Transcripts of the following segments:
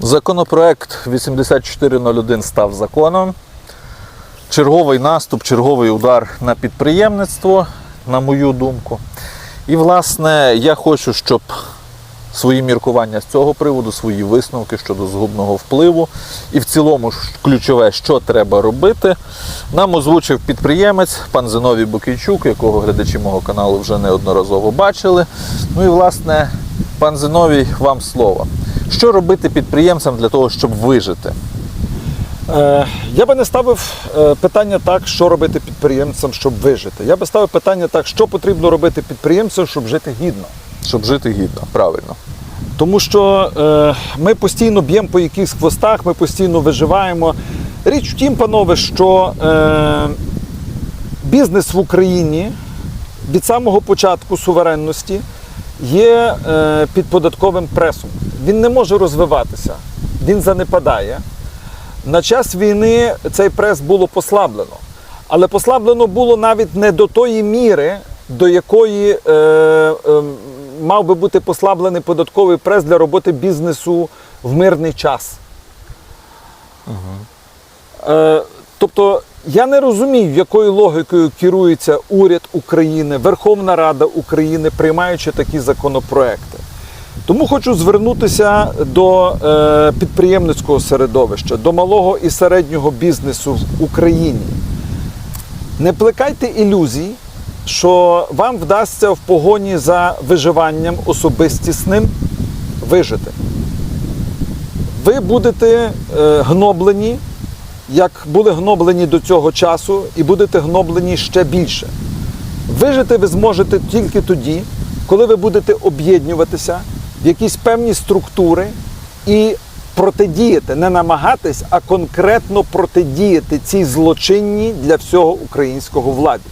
Законопроект 8401 став законом. Черговий наступ, черговий удар на підприємництво, на мою думку. І, власне, я хочу, щоб свої міркування з цього приводу, свої висновки щодо згубного впливу і в цілому ключове, що треба робити, нам озвучив підприємець пан Зиновій Букійчук, якого глядачі мого каналу вже неодноразово бачили. Ну і власне, пан Зиновій, вам слово. Що робити підприємцям для того, щоб вижити? Е, Я би не ставив е, питання так, що робити підприємцям, щоб вижити. Я би ставив питання так, що потрібно робити підприємцям, щоб жити гідно. Щоб жити гідно, правильно. Тому що е, ми постійно б'ємо по якихось хвостах, ми постійно виживаємо. Річ в тім, панове, що е, бізнес в Україні від самого початку суверенності є е, під податковим пресом. Він не може розвиватися, він занепадає. На час війни цей прес було послаблено. Але послаблено було навіть не до тої міри, до якої е, е, мав би бути послаблений податковий прес для роботи бізнесу в мирний час. Е, тобто я не розумію, якою логікою керується уряд України, Верховна Рада України, приймаючи такі законопроекти. Тому хочу звернутися до е, підприємницького середовища, до малого і середнього бізнесу в Україні. Не плекайте ілюзій, що вам вдасться в погоні за виживанням особистісним вижити. Ви будете е, гноблені, як були гноблені до цього часу, і будете гноблені ще більше. Вижити ви зможете тільки тоді, коли ви будете об'єднуватися в якісь певні структури і протидіяти, не намагатись, а конкретно протидіяти цій злочинній для всього українського владі.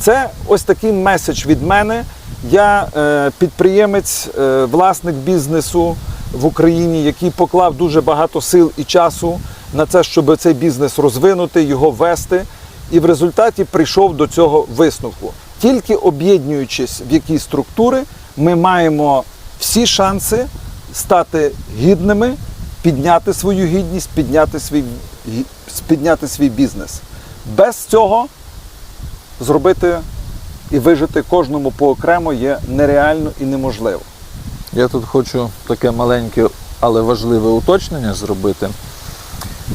Це ось такий меседж від мене. Я е, підприємець, е, власник бізнесу в Україні, який поклав дуже багато сил і часу на це, щоб цей бізнес розвинути, його вести. І в результаті прийшов до цього висновку. Тільки об'єднуючись в якісь структури, ми маємо всі шанси стати гідними, підняти свою гідність, підняти свій, підняти свій бізнес. Без цього зробити і вижити кожному поокремо є нереально і неможливо. Я тут хочу таке маленьке, але важливе уточнення зробити.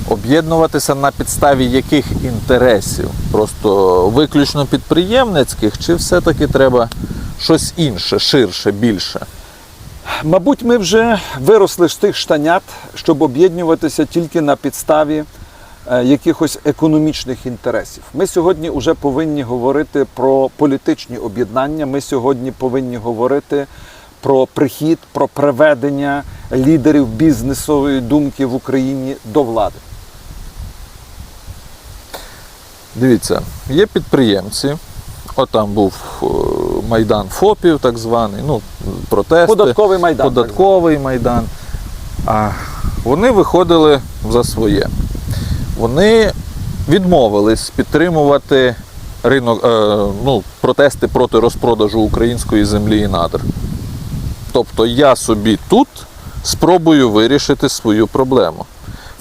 Об'єднуватися на підставі яких інтересів? Просто виключно підприємницьких, чи все-таки треба щось інше, ширше, більше? Мабуть, ми вже виросли з тих штанят, щоб об'єднуватися тільки на підставі е, якихось економічних інтересів. Ми сьогодні вже повинні говорити про політичні об'єднання. Ми сьогодні повинні говорити про прихід, про приведення лідерів бізнесової думки в Україні до влади. Дивіться, є підприємці. От там був е, майдан ФОПів, так званий, ну, протести. Податковий майдан, так Податковий майдан. А вони виходили за своє. Вони відмовились підтримувати ринок, е, ну, протести проти розпродажу української землі і надр. Тобто я собі тут спробую вирішити свою проблему.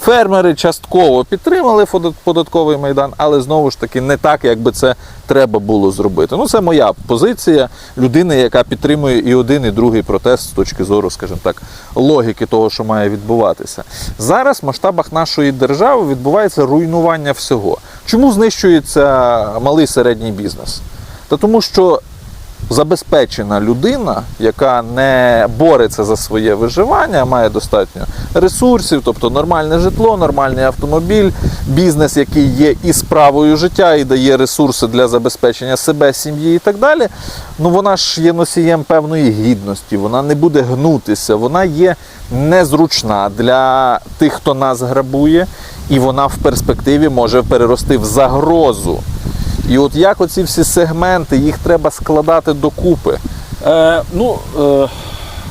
Фермери частково підтримали податковий майдан, але знову ж таки не так, як би це треба було зробити. Ну, це моя позиція людини, яка підтримує і один, і другий протест з точки зору, скажімо так, логіки того, що має відбуватися. Зараз в масштабах нашої держави відбувається руйнування всього. Чому знищується малий середній бізнес? Та тому що забезпечена людина, яка не бореться за своє виживання, має достатньо ресурсів, тобто нормальне житло, нормальний автомобіль, бізнес, який є і справою життя, і дає ресурси для забезпечення себе, сім'ї і так далі. Ну вона ж є носієм певної гідності, вона не буде гнутися, вона є незручна для тих, хто нас грабує, і вона в перспективі може перерости в загрозу. І от як оці всі сегменти, їх треба складати докупи. Е, ну, е,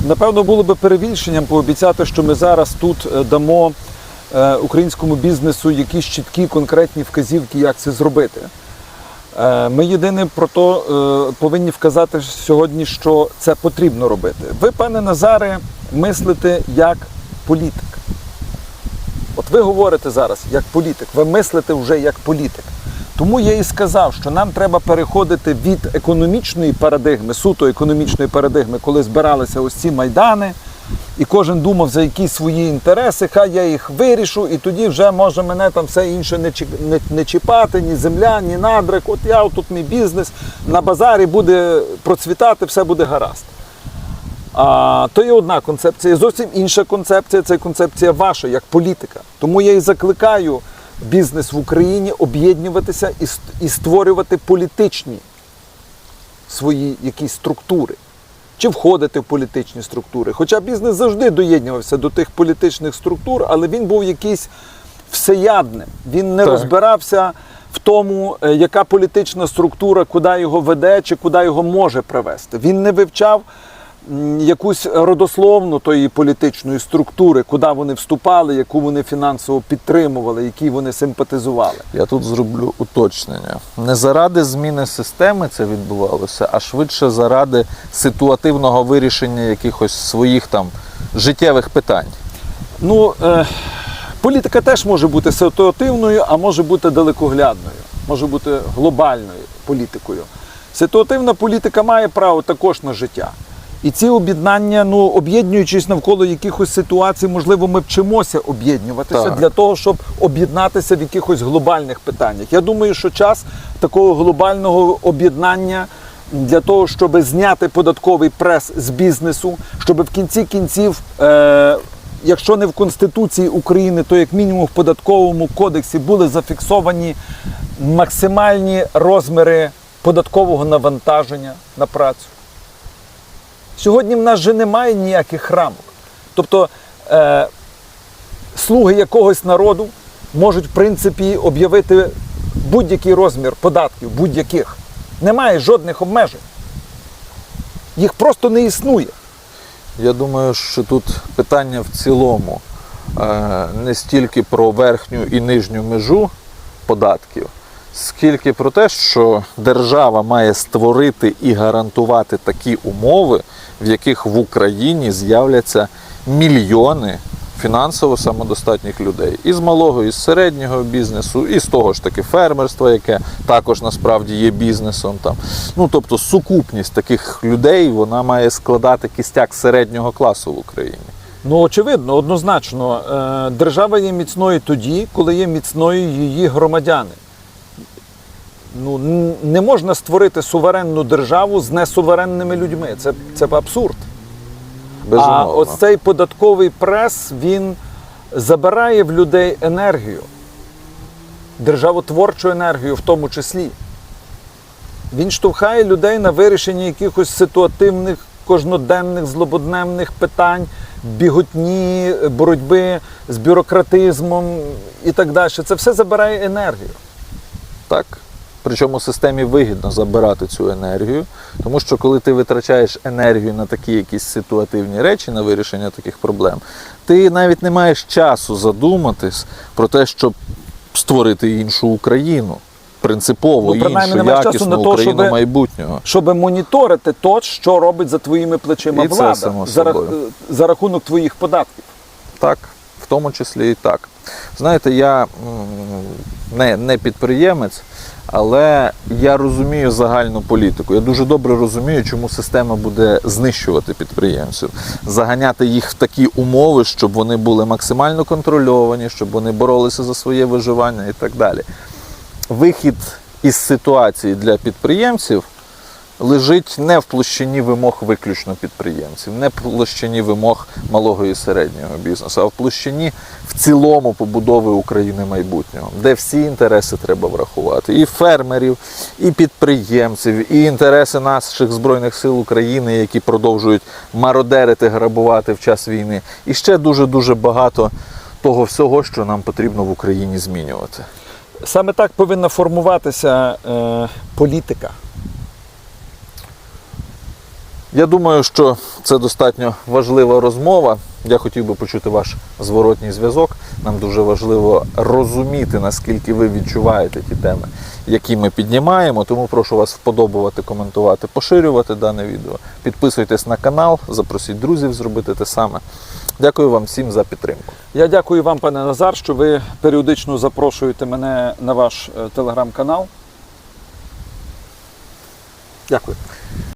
напевно, було би перебільшенням пообіцяти, що ми зараз тут е, дамо е, українському бізнесу якісь чіткі конкретні вказівки, як це зробити. Е, ми єдине про то е, повинні вказати сьогодні, що це потрібно робити. Ви, пане Назаре, мислите як політик. От ви говорите зараз як політик, ви мислите вже як політик. Тому я і сказав, що нам треба переходити від економічної парадигми, суто економічної парадигми, коли збиралися ось ці майдани, і кожен думав за якісь свої інтереси, хай я їх вирішу, і тоді вже може мене там все інше не, не, не чіпати, ні земля, ні надрик. От я тут мій бізнес на базарі буде процвітати, все буде гаразд. А, то є одна концепція. Зовсім інша концепція це концепція ваша як політика. Тому я і закликаю бізнес в Україні об'єднуватися і, створювати політичні свої якісь структури. Чи входити в політичні структури. Хоча бізнес завжди доєднувався до тих політичних структур, але він був якийсь всеядним. Він не Так. розбирався в тому, е, яка політична структура, куди його веде чи куди його може привести. Він не вивчав якусь родословну тої політичної структури, куди вони вступали, яку вони фінансово підтримували, які вони симпатизували. Я тут зроблю уточнення. Не заради зміни системи це відбувалося, а швидше заради ситуативного вирішення якихось своїх там життєвих питань. Ну, е, політика теж може бути ситуативною, а може бути далекоглядною, може бути глобальною політикою. Ситуативна політика має право також на життя. І ці об'єднання, ну об'єднуючись навколо якихось ситуацій, можливо, ми вчимося об'єднуватися Так. для того, щоб об'єднатися в якихось глобальних питаннях. Я думаю, що час такого глобального об'єднання для того, щоб зняти податковий прес з бізнесу, щоб в кінці кінців, е, якщо не в Конституції України, то як мінімум в податковому кодексі були зафіксовані максимальні розміри податкового навантаження на працю. Сьогодні в нас же немає ніяких рамок. Тобто е, слуги якогось народу можуть, в принципі, об'явити будь-який розмір податків, будь-яких. Немає жодних обмежень. Їх просто не існує. Я думаю, що тут питання в цілому е, не стільки про верхню і нижню межу податків, скільки про те, що держава має створити і гарантувати такі умови, в яких в Україні з'являться мільйони фінансово самодостатніх людей і з малого, і з середнього бізнесу, і з того ж таки фермерства, яке також насправді є бізнесом. Там. Ну, тобто сукупність таких людей вона має складати кістяк середнього класу в Україні. Ну, очевидно, однозначно, е, держава є міцною тоді, коли є міцною її громадяни. Ну, не можна створити суверенну державу з несуверенними людьми. Це, це абсурд. Безумовно. А ось цей податковий прес він забирає в людей енергію, державотворчу енергію в тому числі. Він штовхає людей на вирішення якихось ситуативних, кожноденних, злободневних питань, біготні, боротьби з бюрократизмом і так далі. Це все забирає енергію. Так. Причому системі вигідно забирати цю енергію, тому що коли ти витрачаєш енергію на такі якісь ситуативні речі, на вирішення таких проблем, ти навіть не маєш часу задуматись про те, щоб створити іншу Україну. Принципово Ну, принаймні, іншу, часу якісну на то, щоби- майбутнього. Щоб моніторити то, що робить за твоїми плечима І це само за, собою. за рахунок твоїх податків. Так, в тому числі і так. Знаєте, я не, не підприємець, але я розумію загальну політику. Я дуже добре розумію, чому система буде знищувати підприємців, заганяти їх в такі умови, щоб вони були максимально контрольовані, щоб вони боролися за своє виживання і так далі. Вихід із ситуації для підприємців лежить не в площині вимог виключно підприємців, не в площині вимог малого і середнього бізнесу, а в площині в цілому побудови України майбутнього, де всі інтереси треба врахувати. І фермерів, і підприємців, і інтереси наших Збройних сил України, які продовжують мародерити, грабувати в час війни. І ще дуже-дуже багато того всього, що нам потрібно в Україні змінювати. Саме так повинна формуватися е, політика. Я думаю, що це достатньо важлива розмова. Я хотів би почути ваш зворотній зв'язок. Нам дуже важливо розуміти, наскільки ви відчуваєте ті теми, які ми піднімаємо. Тому прошу вас вподобувати, коментувати, поширювати дане відео. Підписуйтесь на канал, запросіть друзів зробити те саме. Дякую вам всім за підтримку. Я дякую вам, пане Назар, що ви періодично запрошуєте мене на ваш е, телеграм-канал. Дякую.